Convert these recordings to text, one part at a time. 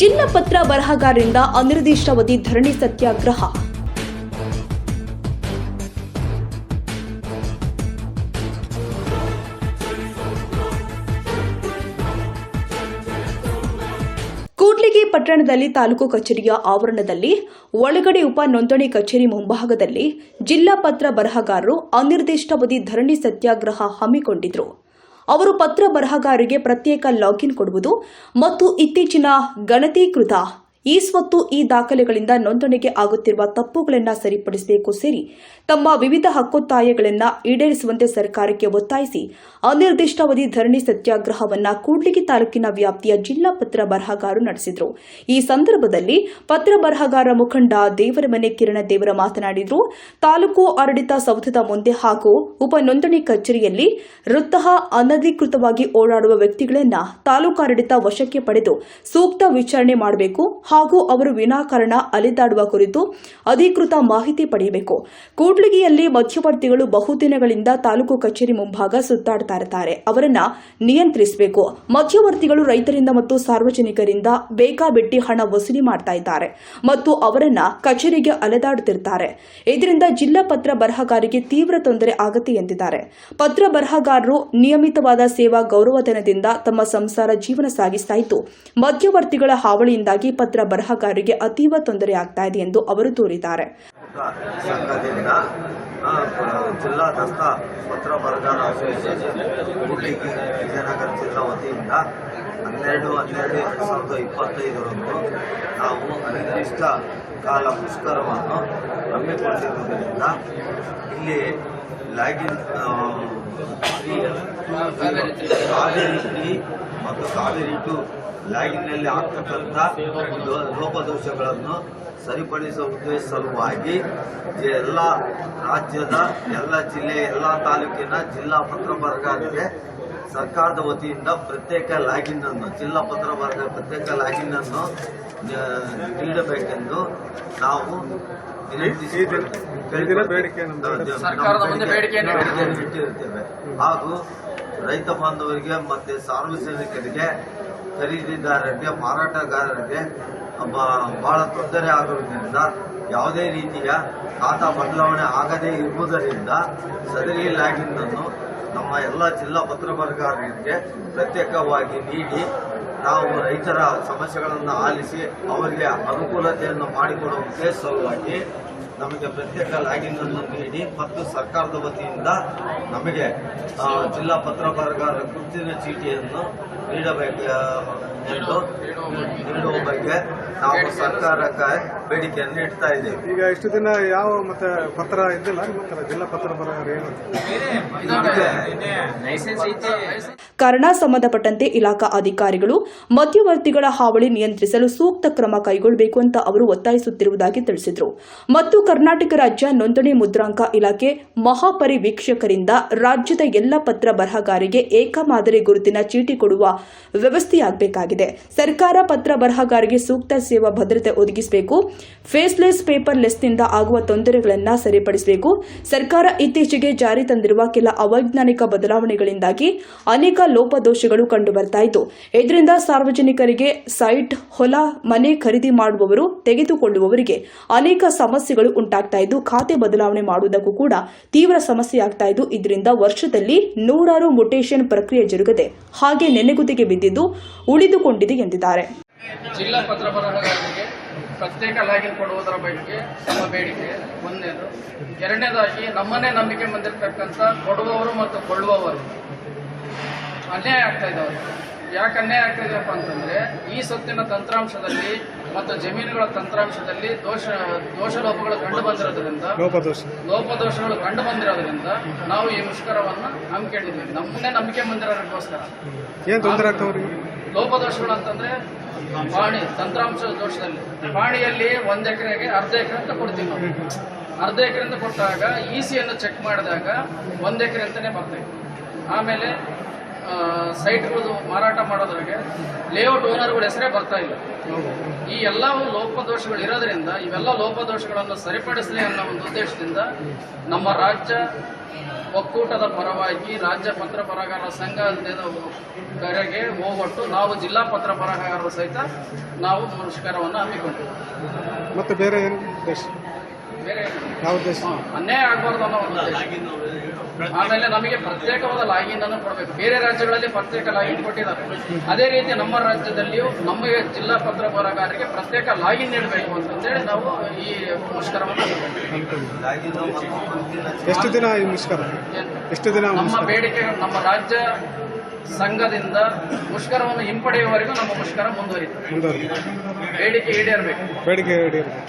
ಜಿಲ್ಲಾ ಪತ್ರ ಬರಹಗಾರರಿಂದ ಅನಿರ್ದಿಷ್ಟಾವಧಿ ಧರಣಿ ಸತ್ಯಾಗ್ರಹ. ಪಟ್ಟಣದಲ್ಲಿ ತಾಲೂಕು ಕಚೇರಿಯ ಆವರಣದಲ್ಲಿ, ಒಳಗಡೆ ಉಪ ನೋಂದಣಿ ಕಚೇರಿ ಮುಂಭಾಗದಲ್ಲಿ ಜಿಲ್ಲಾ ಪತ್ರ ಬರಹಗಾರರು ಅನಿರ್ದಿಷ್ಟಾವಧಿ ಧರಣಿ ಸತ್ಯಾಗ್ರಹ ಹಮ್ಮಿಕೊಂಡಿದ್ರು. ಅವರು ಪತ್ರ ಬರಹಗಾರರಿಗೆ ಪ್ರತ್ಯೇಕ ಲಾಗಿನ್ ಕೊಡುವುದು ಮತ್ತು ಇತ್ತೀಚಿನ ಗಣತೀಕೃತ ಈ ಸ್ವತ್ತು ಈ ದಾಖಲೆಗಳಿಂದ ನೋಂದಣಿಗೆ ಆಗುತ್ತಿರುವ ತಪ್ಪುಗಳನ್ನು ಸರಿಪಡಿಸಬೇಕು ಸೇರಿ ತಮ್ಮ ವಿವಿಧ ಹಕ್ಕೊತ್ತಾಯಗಳನ್ನು ಈಡೇರಿಸುವಂತೆ ಸರ್ಕಾರಕ್ಕೆ ಒತ್ತಾಯಿಸಿ ಅನಿರ್ದಿಷ್ಟಾವಧಿ ಧರಣಿ ಸತ್ಯಾಗ್ರಹವನ್ನ ಕೂಡ್ಲಿಗಿ ತಾಲೂಕಿನ ವ್ಯಾಪ್ತಿಯ ಜಿಲ್ಲಾ ಪತ್ರ ಬರಹಗಾರರು ನಡೆಸಿದರು. ಈ ಸಂದರ್ಭದಲ್ಲಿ ಪತ್ರ ಬರಹಗಾರ ಮುಖಂಡ ದೇವರಮನೆ ಕಿರಣ ದೇವರ ಮಾತನಾಡಿದರು. ತಾಲೂಕು ಆಡಳಿತ ಸೌಧದ ಮುಂದೆ ಹಾಗೂ ಉಪ ನೋಂದಣಿ ಕಚೇರಿಯಲ್ಲಿ ವೃತ್ತಃ ಅನಧಿಕೃತವಾಗಿ ಓಡಾಡುವ ವ್ಯಕ್ತಿಗಳನ್ನ ತಾಲೂಕಾಡಳಿತ ವಶಕ್ಕೆ ಪಡೆದು ಸೂಕ್ತ ವಿಚಾರಣೆ ಮಾಡಬೇಕು. ಹಾಗೂ ಅವರು ವಿನಾಕಾರಣ ಅಲೆದಾಡುವ ಕುರಿತು ಅಧಿಕೃತ ಮಾಹಿತಿ ಪಡೆಯಬೇಕು. ಕೂಡ್ಲಿಗಿಯಲ್ಲಿ ಮಧ್ಯವರ್ತಿಗಳು ಬಹುದಿನಗಳಿಂದ ತಾಲೂಕು ಕಚೇರಿ ಮುಂಭಾಗ ಸುತ್ತಾಡ್ತಾ ಇರ್ತಾರೆ. ಅವರನ್ನ ನಿಯಂತ್ರಿಸಬೇಕು. ಮಧ್ಯವರ್ತಿಗಳು ರೈತರಿಂದ ಮತ್ತು ಸಾರ್ವಜನಿಕರಿಂದ ಬೇಕಾಬಿಟ್ಟಿ ಹಣ ವಸೂಲಿ ಮಾಡ್ತಾ ಇದ್ದಾರೆ ಮತ್ತು ಅವರನ್ನ ಕಚೇರಿಗೆ ಅಲೆದಾಡುತ್ತಿರ್ತಾರೆ. ಇದರಿಂದ ಜಿಲ್ಲಾ ಪತ್ರ ಬರಹಗಾರಿಗೆ ತೀವ್ರ ತೊಂದರೆ ಆಗತ್ತೆ ಎಂದಿದ್ದಾರೆ. ಪತ್ರ ಬರಹಗಾರರು ನಿಯಮಿತವಾದ ಸೇವಾ ಗೌರವಧನದಿಂದ ತಮ್ಮ ಸಂಸಾರ ಜೀವನ ಸಾಗಿಸ್ತಾ ಇತ್ತು. ಮಧ್ಯವರ್ತಿಗಳ ಹಾವಳಿಯಿಂದಾಗಿ ಪತ್ರ ಬರಹಗಾರರಿಗೆ ಅತೀವ ತೊಂದರೆ ಆಗ್ತಾ ಇದೆ ಎಂದು ಅವರು ದೂರಿದ್ದಾರೆ ಸಂಘದಿಂದ ಜಿಲ್ಲಾ ದಸ್ತ ಪತ್ರ ಬರಗಾರ ಅಸೋಸಿಯೇಷನ್ ವಿಜಯನಗರ ಜಿಲ್ಲಾ ವತಿಯಿಂದ ಹನ್ನೆರಡು ಹನ್ನೆರಡು ಎರಡು ಸಾವಿರದ ಇಪ್ಪತ್ತೈದರಂದು ನಾವು ಅನಿರ್ದಿಷ್ಟ ಕಾಲ ಪುಷ್ಕರವನ್ನು ಹಮ್ಮಿಕೊಂಡಿರುವುದರಿಂದ ಇಲ್ಲಿ ಲ್ಯಾಗಿನ್ ಆ, ಕಾವೇರಿ ಮತ್ತು ಕಾವೇರಿ ಟು ಲ್ಯಾಗಿನ್ನಲ್ಲಿ ಆಗ್ತಕ್ಕಂಥ ಲೋಪದೋಷಗಳನ್ನು ಸರಿಪಡಿಸುವ ಉದ್ದೇಶ ಸಲುವಾಗಿ ಎಲ್ಲ ರಾಜ್ಯದ, ಎಲ್ಲ ಜಿಲ್ಲೆ, ಎಲ್ಲ ತಾಲೂಕಿನ ಜಿಲ್ಲಾ ಪತ್ರ ಸರ್ಕಾರದ ವತಿಯಿಂದ ಪ್ರತ್ಯೇಕ ಲಾಗಿನ್ ಅನ್ನು ಜಿಲ್ಲಾ ಪತ್ರ ಬರೆದ ಪ್ರತ್ಯೇಕ ಲ್ಯಾಗಿನ್ ಅನ್ನು ನೀಡಬೇಕೆಂದು ನಾವು ಇಟ್ಟಿರುತ್ತೇವೆ. ಹಾಗೂ ರೈತ ಬಾಂಧವರಿಗೆ ಮತ್ತೆ ಸಾರ್ವಜನಿಕರಿಗೆ ಖರೀದಿದಾರರಿಗೆ ಮಾರಾಟಗಾರರಿಗೆ ಬ- ಬಹಳ ತೊಂದರೆ ಆಗುವುದರಿಂದ ಯಾವುದೇ ರೀತಿಯ ಖಾತಾ ಬದಲಾವಣೆ ಆಗದೇ ಇರುವುದರಿಂದ ಸದರಿ ಅನ್ನು ನಮ್ಮ ಎಲ್ಲ ಜಿಲ್ಲಾ ಪತ್ರ ಬರಗಾರರಿಗೆ ಪ್ರತ್ಯೇಕವಾಗಿ ನೀಡಿ ನಾವು ರೈತರ ಸಮಸ್ಯೆಗಳನ್ನು ಆಲಿಸಿ ಅವರಿಗೆ ಅನುಕೂಲತೆಯನ್ನು ಮಾಡಿಕೊಡುವ ಉದ್ದೇಶ ಸಲುವಾಗಿ ನಮಗೆ ಪ್ರತ್ಯೇಕ ಲ್ಯಾಗಿನ್ ನೀಡಿ ಮತ್ತು ಸರ್ಕಾರದ ವತಿಯಿಂದ ನಮಗೆ ಜಿಲ್ಲಾ ಪತ್ರ ಬರಗಾರರ ಗುರುತಿನ ಚೀಟಿಯನ್ನು ನೀಡಬೇಕು ಎಂದು ನೀಡುವ ಬಗ್ಗೆ ನಾವು ಸರ್ಕಾರಕ್ಕೆ ಬೇಡಿಕೆಯನ್ನು ಇಡ್ತಾ ಇದ್ದೇವೆ. ಈಗ ಇಷ್ಟು ದಿನ ಯಾವ ಮತ್ತೆ ಪತ್ರ ಇದ್ದಿಲ್ಲ? ಜಿಲ್ಲಾ ಪತ್ರ ಬರೋರು ಏನು? ಕಾರಣ ಸಂಬಂಧಪಟ್ಟಂತೆ ಇಲಾಖಾ ಅಧಿಕಾರಿಗಳು ಮಧ್ಯವರ್ತಿಗಳ ಹಾವಳಿ ನಿಯಂತ್ರಿಸಲು ಸೂಕ್ತ ಕ್ರಮ ಕೈಗೊಳ್ಳಬೇಕು ಅಂತ ಅವರು ಒತ್ತಾಯಿಸುತ್ತಿರುವುದಾಗಿ ತಿಳಿಸಿದರು. ಮತ್ತು ಕರ್ನಾಟಕ ರಾಜ್ಯ ನೋಂದಣಿ ಮುದ್ರಾಂಕ ಇಲಾಖೆ ಮಹಾಪರಿವೀಕ್ಷಕರಿಂದ ರಾಜ್ಯದ ಎಲ್ಲ ಪತ್ರ ಬರಹಗಾರಿಗೆ ಏಕ ಮಾದರಿ ಗುರುತಿನ ಚೀಟಿ ಕೊಡುವ ವ್ಯವಸ್ಥೆಯಾಗಬೇಕಾಗಿದೆ. ಸರ್ಕಾರ ಪತ್ರ ಬರಹಗಾರಿಗೆ ಸೂಕ್ತ ಸೇವಾ ಭದ್ರತೆ ಒದಗಿಸಬೇಕು. ಫೇಸ್ಲೆಸ್ ಪೇಪರ್ ಲೆಸ್ನಿಂದ ಆಗುವ ತೊಂದರೆಗಳನ್ನು ಸರಿಪಡಿಸಬೇಕು. ಸರ್ಕಾರ ಇತ್ತೀಚೆಗೆ ಜಾರಿ ತಂದಿರುವ ಕೆಲ ಅವೈಜ್ಞಾನಿಕ ಬದಲಾವಣೆಗಳಿಂದಾಗಿ ಅನೇಕ ಲೋಪದೋಷಗಳು ಕಂಡು ಬರ್ತಾ ಇದ್ದು ಇದರಿಂದ ಸಾರ್ವಜನಿಕರಿಗೆ ಸೈಟ್, ಹೊಲ, ಮನೆ ಖರೀದಿ ಮಾಡುವವರು, ತೆಗೆದುಕೊಳ್ಳುವವರಿಗೆ ಅನೇಕ ಸಮಸ್ಯೆಗಳು ಉಂಟಾಗ್ತಾ ಇದ್ದು, ಖಾತೆ ಬದಲಾವಣೆ ಮಾಡುವುದಕ್ಕೂ ಕೂಡ ತೀವ್ರ ಸಮಸ್ಯೆ ಆಗ್ತಾ ಇದ್ದು, ಇದರಿಂದ ವರ್ಷದಲ್ಲಿ ನೂರಾರು ಮೊಟೇಷನ್ ಪ್ರಕ್ರಿಯೆ ಜರುಗದೆ, ಹಾಗೆ ನೆನೆಗುದಿಗೆ ಬಿದ್ದಿದ್ದು ಉಳಿದುಕೊಂಡಿದೆ ಎಂದಿದ್ದಾರೆ. ಜಿಲ್ಲಾ ಪತ್ರ ಬರಹಗಾರರಿಗೆ ಪ್ರತ್ಯೇಕ ಲಾಗಿನ್ ಕೊಡುವುದರ ಬಗ್ಗೆ ನಮ್ಮ ಬೇಡಿಕೆ ಒಂದನೇದು ಎರಡನೇದಾಗಿ ನಮ್ಮನ್ನೇ ನಂಬಿಕೆ ಬಂದಿರತಕ್ಕಂಥ ಕೊಡುವವರು ಮತ್ತು ಕೊಳ್ಳುವವರು. ಅನ್ಯಾಯ ಆಗ್ತಾ ಇದ್ದಾವೆ ಯಾಕೆ ಅನ್ಯಾಯ ಆಗ್ತಾ ಇದೆಯಪ್ಪ ಅಂತಂದ್ರೆ ಈ ಸೊತ್ತಿನ ತಂತ್ರಾಂಶದಲ್ಲಿ ಮತ್ತು ಜಮೀನುಗಳ ತಂತ್ರಾಂಶದಲ್ಲಿ ದೋಷ ದೋಷ ಲೋಪಗಳು ಕಂಡು ಬಂದಿರೋದ್ರಿಂದ ಲೋಪದೋಷ. ಲೋಪದೋಷಗಳು ಕಂಡು ಬಂದಿರೋದ್ರಿಂದ ನಾವು ಈ ಮುಷ್ಕರವನ್ನು ನಂಬಿಕೆ ನಮ್ಮನ್ನೇ ನಂಬಿಕೆ ಬಂದಿರೋದಕ್ಕೋಸ್ಕರ ಏನ್ ತೊಂದರೆ ಆಗ್ತಾವ್ರಿ? ಲೋಪದೋಷಗಳು ಅಂತಂದ್ರೆ ಪಾಣಿ ತಂತ್ರಾಂಶ ದೋಷದಲ್ಲಿ. ಪಾಣಿಯಲ್ಲಿ ಒಂದ್ ಎಕರೆಗೆ ಅರ್ಧ ಎಕರೆ ಅಂತ ಕೊಡ್ತೀವಿ ನಾವು. ಅರ್ಧ ಎಕರೆ ಅಂತ ಕೊಟ್ಟಾಗ ಇ ಸಿಯನ್ನು ಚೆಕ್ ಮಾಡಿದಾಗ ಒಂದ್ ಎಕರೆ ಅಂತಾನೆ ಬರ್ತದೆ ಆಮೇಲೆ ಸೈಟ್ಗಳು ಮಾರಾಟ ಮಾಡೋದ್ರಿಗೆ ಲೇಔಟ್ ಓನರ್ಗಳ ಹೆಸರೇ ಬರ್ತಾ ಇಲ್ಲ. ಈ ಎಲ್ಲವೂ ಲೋಪದೋಷಗಳು ಇರೋದ್ರಿಂದ, ಇವೆಲ್ಲ ಲೋಪದೋಷಗಳನ್ನು ಸರಿಪಡಿಸಲಿ ಅನ್ನೋ ಒಂದು ಉದ್ದೇಶದಿಂದ ನಮ್ಮ ರಾಜ್ಯ ಒಕ್ಕೂಟದ ಪರವಾಗಿ, ರಾಜ್ಯ ಪತ್ರ ಬರಹಗಾರರ ಸಂಘದ ಕರೆಗೆ ಹೋಗೊಟ್ಟು ನಾವು ಜಿಲ್ಲಾ ಪತ್ರ ಬರಹಗಾರರು ಸಹಿತ ನಾವು ಮುಷ್ಕರವನ್ನು ಹಮ್ಮಿಕೊಂಡಿದ್ದೇವೆ. ಮತ್ತು ಬೇರೆ ಏನು ಯಾವ ಉದ್ದೇಶ ಹಾ, ಅನ್ಯಾಯ ಆಗಬಾರ್ದು ಅನ್ನೋ ಒಂದು ಉದ್ದೇಶ. ಆಮೇಲೆ ನಮಗೆ ಪ್ರತ್ಯೇಕವಾದ ಲಾಗಿನ್ ಅನ್ನು ಕೊಡಬೇಕು. ಬೇರೆ ರಾಜ್ಯಗಳಲ್ಲಿ ಪ್ರತ್ಯೇಕ ಲಾಗಿನ್ ಕೊಟ್ಟಿದ್ದಾರೆ. ಅದೇ ರೀತಿ ನಮ್ಮ ರಾಜ್ಯದಲ್ಲಿಯೂ ನಮಗೆ ಜಿಲ್ಲಾ ಪತ್ರ ಬರಗಾರರಿಗೆ ಪ್ರತ್ಯೇಕ ಲಾಗಿನ್ ನೀಡಬೇಕು ಅಂತಂದೇಳಿ ನಾವು ಈ ಮುಷ್ಕರವನ್ನು ಎಷ್ಟು ದಿನ ಈ ಮುಷ್ಕರ? ಎಷ್ಟು ದಿನ ನಮ್ಮ ಬೇಡಿಕೆ ನಮ್ಮ ರಾಜ್ಯ ಸಂಘದಿಂದ ಮುಷ್ಕರವನ್ನು ಹಿಂಪಡೆಯುವವರೆಗೂ ನಮ್ಮ ಮುಷ್ಕರ ಮುಂದುವರಿತು ಬೇಡಿಕೆ ಈಡೇರಬೇಕು. ಬೇಡಿಕೆ ಈಡೇರಿದೆ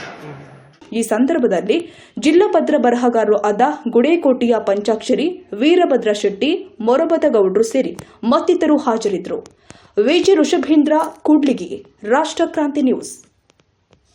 ಈ ಸಂದರ್ಭದಲ್ಲಿ ಜಿಲ್ಲಾ ಪತ್ರ ಬರಹಗಾರರು ಆದ ಗುಡೇಕೋಟಿಯ ಪಂಚಾಕ್ಷರಿ, ವೀರಭದ್ರ ಶೆಟ್ಟಿ, ಮೊರಬದಗೌಡರು ಸೇರಿ ಮತ್ತಿತರರು ಹಾಜರಿದ್ದರು. ವಿಜಿ ಋಷಭೇಂದ್ರ, ಕೂಡ್ಲಿಗಿ ರಾಷ್ಟ್ರಕ್ರಾಂತಿ ನ್ಯೂಸ್.